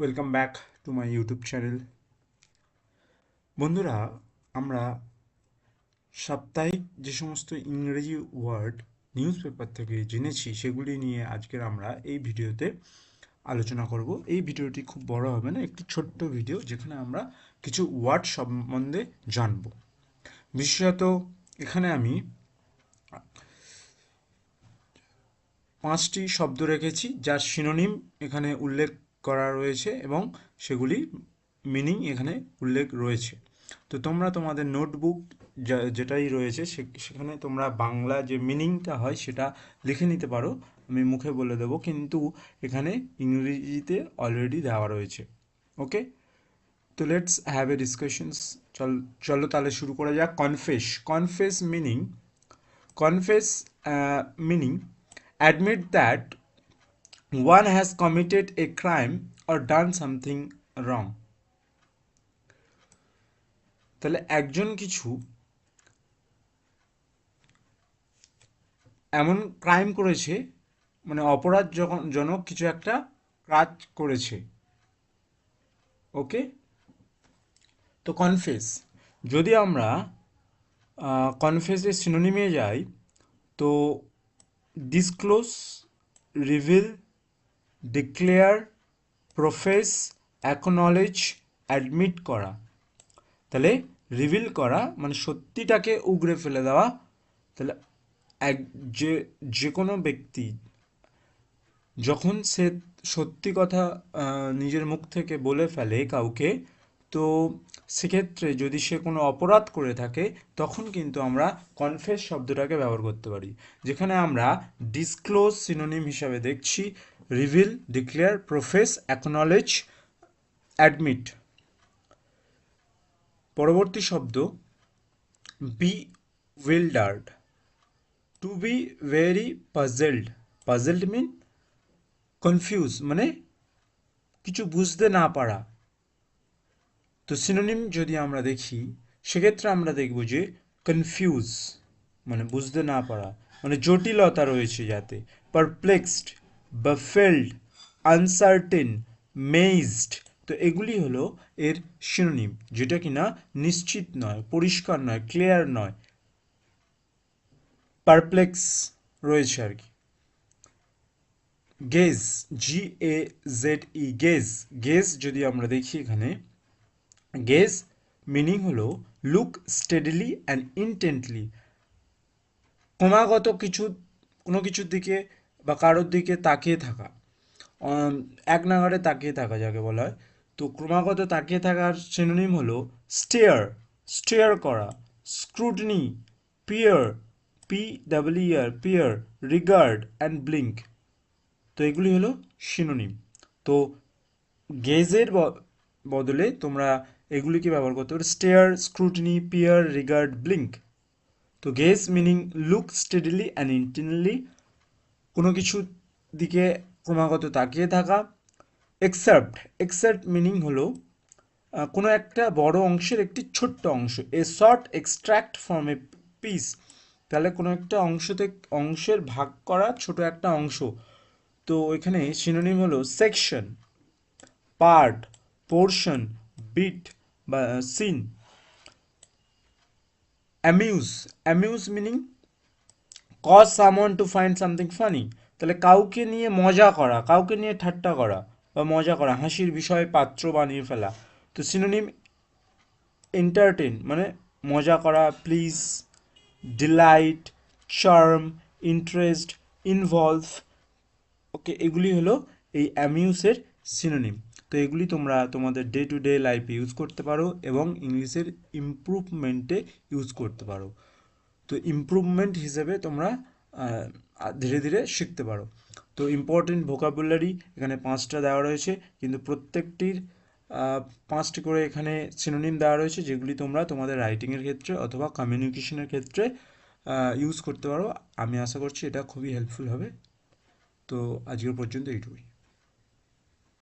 Welcome back to my YouTube channel বন্ধুরা, আমরা সাপ্তাহিক যে সমস্ত ইংরেজি ওয়ার্ড নিউজ পেপার থেকে জেনেছি, সেগুলি নিয়ে আজকের আমরা এই ভিডিওতে আলোচনা করব। এই ভিডিওটি খুব বড় হবে না, একটি ছোট্ট ভিডিও যেখানে আমরা কিছু ওয়ার্ড সম্বন্ধে জানব। বিশেষত এখানে আমি পাঁচটি শব্দ রেখেছি, যার সিনোনিম এখানে উল্লেখ করা রয়েছে এবং সেগুলি মিনিং এখানে উল্লেখ রয়েছে। তো তোমরা তোমাদের নোটবুক যেটাই রয়েছে সেখানে তোমরা বাংলা যে মিনিংটা হয় সেটা লিখে নিতে পারো। আমি মুখে বলে দেবো, কিন্তু এখানে ইংরেজিতে অলরেডি দেওয়া রয়েছে। ওকে? তো লেটস হ্যাভ এ ডিসকাশনস চল, চলো তাহলে শুরু করা যাক। Confess confess meaning confess meaning admit that one has committed a crime or done something wrong. তাহলে একজন কিছু এমন ক্রাইম করেছে মানে অপরাধ জনক কিছু একটা কাজ করেছে। ওকে তো কনফেস যদি আমরা কনফেসের সিনোনিমে যাই, তো disclose reveal declare profess acknowledge admit করা। তাহলে রিভিল করা মানে সত্যিটাকে উগড়ে ফেলে দেওয়া। তাহলে এক যে যে কোনো ব্যক্তি যখন সে সত্যি কথা নিজের মুখ থেকে বলে ফেলে কাউকে, তো সেক্ষেত্রে যদি সে কোনো অপরাধ করে থাকে, তখন কিন্তু আমরা কনফেস শব্দটাকে ব্যবহার করতে পারি। যেখানে আমরা ডিসক্লোজ সিনোনিম হিসাবে দেখছি reveal declare profess acknowledge admit পরবর্তী শব্দ bewildered to be very puzzled puzzled mean confuse মানে কিছু বুঝতে না পারা। তো সিনোনিম যদি আমরা দেখি, সেক্ষেত্রে আমরা দেখব যে কনফিউজ মানে বুঝতে না পারা মানে জটিলতা রয়েছে যাতে পারপ্লেক্সড বাফেল্ড আনসার্টেন মেইজড তো এগুলি হলো এর সিনোনিম যেটা কিনা নিশ্চিত নয়, পরিষ্কার নয় ক্লিয়ার নয় পারপ্লেক্স রয়েছে আর কি। Gaze G A Z E gaze gaze যদি আমরা দেখি এখানে গেজ মিনিং হলো লুক স্টেডিলি অ্যান্ড ইনটেন্টলি ক্রমাগত কিছু, কোনো কিছুর দিকে বা কারোর দিকে তাকিয়ে থাকা। এক নাগারে তাকিয়ে থাকা যাকে বলা হয়। তো ক্রমাগত তাকিয়ে থাকার সিনোনিম হলো স্টেয়ার স্টেয়ার করা scrutiny peer P double E R peer regard and blink তো এগুলি হলো সিনোনিম তো গেজের বদলে তোমরা এগুলিকে ব্যবহার করতে পারো। Stare scrutiny peer regard blink তো gaze meaning look steadily and intently কোনো কিছু দিকে ক্রমাগত তাকিয়ে থাকা। এক্সেপ্ট এক্সেপ্ট মিনিং হলো কোনো একটা বড় অংশের একটি ছোট্ট অংশ। A short extract from a piece তাহলে কোনো একটা অংশ থেকে অংশের ভাগ করা ছোট একটা অংশ। তো এখানে সিনোনিম হলো সেকশন পার্ট পোর্শন বিট বা scene amuse amuse meaning cause someone to find something funny তাহলে কাউকে নিয়ে মজা করা, কাউকে নিয়ে ঠাট্টা করা বা মজা করা, হাসির বিষয় পাত্র বানিয়ে ফেলা, তো সিনোনিম এন্টারটেন মানে মজা করা please delight charm interest involve okay এগুলি হলো এই অ্যামিউসের সিনোনিম তো এগুলি তোমরা তোমাদের ডে টু ডে লাইফে ইউজ করতে পারো এবং ইংলিশের ইমপ্রুভমেন্টে ইউজ করতে পারো। তো ইমপ্রুভমেন্ট হিসেবে তোমরা ধীরে ধীরে শিখতে পারো। তো ইম্পর্টেন্ট ভোকাবুলারি এখানে পাঁচটা দেওয়া রয়েছে, কিন্তু প্রত্যেকটির পাঁচটি করে এখানে সিনোনিম দেওয়া রয়েছে, যেগুলি তোমরা তোমাদের রাইটিংয়ের ক্ষেত্রে অথবা কমিউনিকেশনের ক্ষেত্রে ইউজ করতে পারো। আমি আশা করছি এটা খুবই হেল্পফুল হবে। তো আজকের পর্যন্ত এইটুকুই।